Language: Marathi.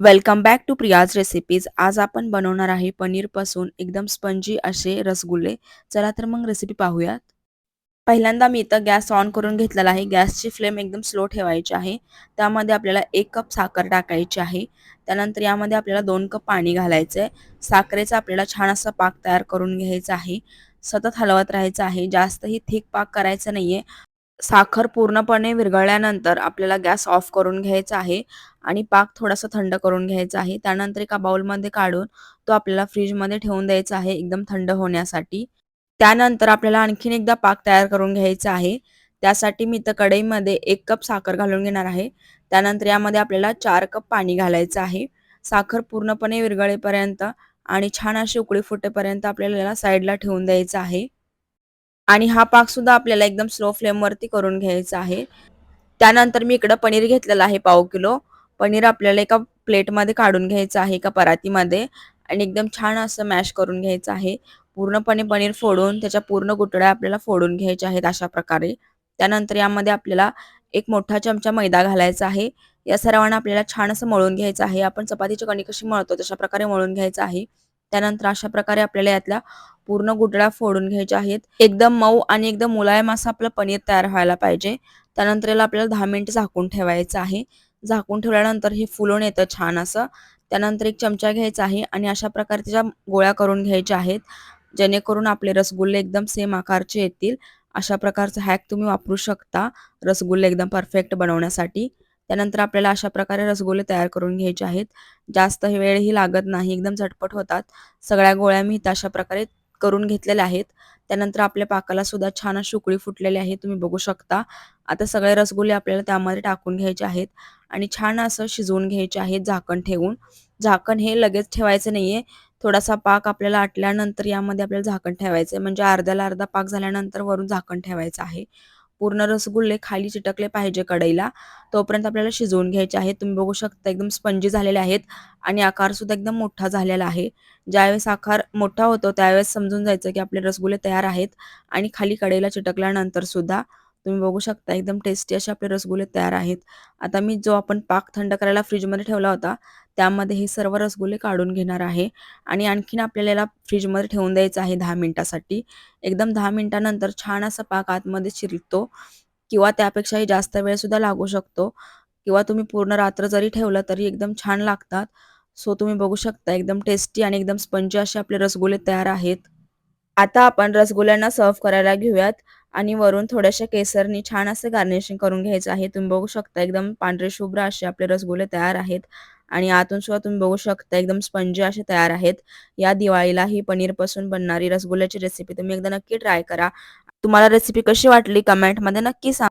Welcome back to Priya's recipes आज आपण बनवणार आहे पनीरपासून एकदम स्पंजी असे रसगुल्ले. चला तर मग रेसिपी पाहूयात. पहिल्यांदा मी इथं गॅस ऑन करून घेतलेला आहे. गॅसची फ्लेम एकदम स्लो ठेवायची आहे. त्यामध्ये आपल्याला एक कप साखर टाकायची आहे. त्यानंतर यामध्ये आपल्याला दोन कप पाणी घालायचं आहे साखरेचा आपल्याला छान असा पाक तयार करून घ्यायचा आहे. सतत हलवत राहायचं आहे. जास्तही थिक पाक करायचा नाहीये. साखर पूर्णपणे विरघळल्यानंतर आपल्याला गॅस ऑफ करून घ्यायचा आहे आणि पाक थोडासा थंड करून घ्यायचा आहे. त्यानंतर एका बाउलमध्ये काढून तो आपल्याला फ्रीजमध्ये ठेवून द्यायचा आहे एकदम थंड होण्यासाठी. त्यानंतर आपल्याला आणखीन एकदा पाक तयार करून घ्यायचा आहे. त्यासाठी मी तर कढईमध्ये एक कप साखर घालून घेणार आहे. त्यानंतर यामध्ये आपल्याला चार कप पाणी घालायचं आहे. साखर पूर्णपणे विरघळेपर्यंत आणि छान अशी उकळी फुटेपर्यंत आपल्याला साईडला ठेवून द्यायचं आहे. आणि हा पाक सुद्धा आपल्याला एकदम स्लो फ्लेमवरती करून घ्यायचा आहे. त्यानंतर मी इकडं पनीर घेतलेलं आहे पाव किलो. पनीर आपल्याला एका प्लेटमध्ये काढून घ्यायचं आहे एका परातीमध्ये. आणि एकदम छान असं मॅश करून घ्यायचं आहे. पूर्णपणे पनीर फोडून त्याच्या पूर्ण गुटड्या आपल्याला फोडून घ्यायच्या आहेत अशा प्रकारे. त्यानंतर यामध्ये आपल्याला एक मोठा चमचा मैदा घालायचा आहे. या सर्वांना आपल्याला छान असं मळून घ्यायचं आहे. आपण चपातीची कणी कशी मळतो तशा प्रकारे मळून घ्यायचं आहे. त्यानंतर अशा प्रकारे आपल्याला यातल्या पूर्ण गुटळ्या फोडून घ्यायच्या आहेत. एकदम मऊ आणि एकदम मुलायम असं आपलं पनीर तयार व्हायला पाहिजे. त्यानंतर याला आपल्याला दहा मिनिट झाकून ठेवायचं आहे. झाकून ठेवल्यानंतर हे फुलून येतं छान असं. त्यानंतर एक चमचा घ्यायचा आहे आणि अशा प्रकारे त्याच्या गोळ्या करून घ्यायच्या आहेत. जेणेकरून आपले रसगुल्ले एकदम सेम आकारचे येतील. अशा प्रकारचा हॅक तुम्ही वापरू शकता. रसगुल्ले एकदम परफेक्ट बनवण्यासाठी. त्यानंतर आपल्याला अशा प्रकारे रसगुल्ले तयार करून घ्यायचे आहेत. जास्त वेळही लागत नाही एकदम झटपट होतात. सगळ्या गोळ्या मी अशा प्रकारे करून घेतलेल्या आहेत. त्यानंतर आपल्या पाकाला सुद्धा छान अशी उकळी फुटलेली आहे तुम्ही बघू शकता. आता सगळे रसगुल्ले आपल्याला त्यामध्ये टाकून घ्यायचे आहेत आणि छान असं शिजवून घ्यायचे आहेत झाकण ठेवून. झाकण हे लगेच ठेवायचं नाहीये. थोडासा पाक आपल्याला आटल्यानंतर यामध्ये आपल्याला झाकण ठेवायचं आहे म्हणजे अर्ध्याला अर्धा पाक झाल्यानंतर वरून झाकण ठेवायचं आहे. पूर्ण रसगुल्ले खाली चिटकले पाहिजे कढईला. तोपर्यंत आपल्याला शिजवून घ्यायचे आहेत. तुम्ही बघू शकता एकदम स्पंजी झालेले आहेत आणि आकार सुद्धा एकदम मोठा झालेला आहे. ज्यावेळेस आकार मोठा होतो त्यावेळेस समजून जायचं की आपले रसगुल्ले तयार आहेत आणि खाली कढईला चिटकल्यानंतर सुद्धा तुम्ही बघू शकता एकदम टेस्टी असे आपले रसगुल्ले तयार आहेत. आता मी जो आपण पाक थंड करायला फ्रीजमध्ये ठेवला होता त्यामध्ये हे सर्व रसगुल्ले काढून घेणार आहे. आणि आणखीन आपल्याला याला फ्रीजमध्ये ठेवून द्यायचं आहे दहा मिनिटासाठी. एकदम दहा मिनिटानंतर छान असा पाक आतमध्ये शिरतो किंवा त्यापेक्षाही जास्त वेळसुद्धा लागू शकतो. किंवा तुम्ही पूर्ण रात्र जरी ठेवलं तरी एकदम छान लागतात. सो तुम्ही बघू शकता एकदम टेस्टी आणि एकदम स्पंजी असे आपले रसगुल्ले तयार आहेत. आता आपण रसगुल्ल्यांना सर्व्ह करायला घेऊयात. आणि वरून थोड्याशा केसरनी छान असं गार्निशिंग करून घ्यायचं आहे. तुम्ही बघू शकता एकदम पांढरे शुभ्र असे आपले रसगुल्ले तयार आहेत. आणि आतून सुद्धा तुम्ही बघू शकता एकदम स्पंजी असे तयार आहेत. या दिवाळीला ही पनीरपासून बनणारी रसगुल्ल्याची रेसिपी तुम्ही एकदा नक्की ट्राय करा. तुम्हाला रेसिपी कशी वाटली? कमेंटमध्ये नक्की सांगा.